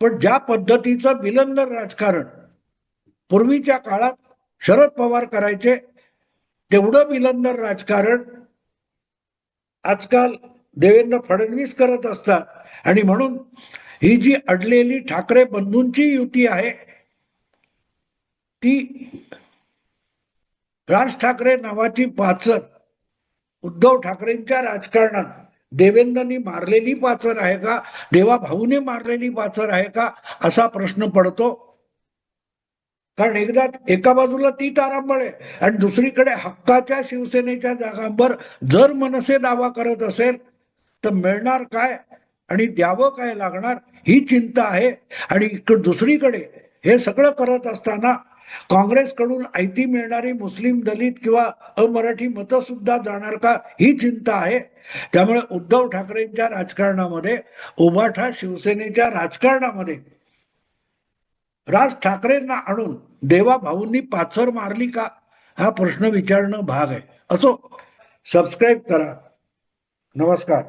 पण ज्या पद्धतीचं विलंदर राजकारण पूर्वीच्या काळात शरद पवार करायचे तेवढं विलंदर राजकारण आजकाल देवेंद्र फडणवीस करत असतात. आणि म्हणून ही जी अडलेली ठाकरे बंधूंची युती आहे ती राज ठाकरे नावाची पाचर उद्धव ठाकरेंच्या राजकारणात देवेंद्रनी मारलेली पाचर आहे का? देवा भाऊने मारलेली पाचर आहे का? असा प्रश्न पडतो. कारण एकदा एका बाजूला ती तारांबळ आहे आणि दुसरीकडे हक्काच्या शिवसेनेच्या जागांवर जर मनसे दावा करत असेल तर मिळणार काय? आणि द्यावं काय लागणार? ही चिंता आहे. आणि इकडे दुसरीकडे हे सगळं करत असताना काँग्रेसकडून आयती मिळणारी मुस्लिम दलित किंवा अमराठी मतं सुद्धा जाणार का ही चिंता आहे. त्यामुळे उद्धव ठाकरेंच्या राजकारणामध्ये उभाठा शिवसेनेच्या राजकारणामध्ये राज ठाकरेंना आणून देवा भाऊंनी पाचर मारली का? हा प्रश्न विचारणं भाग आहे. असो सबस्क्राईब करा. नमस्कार.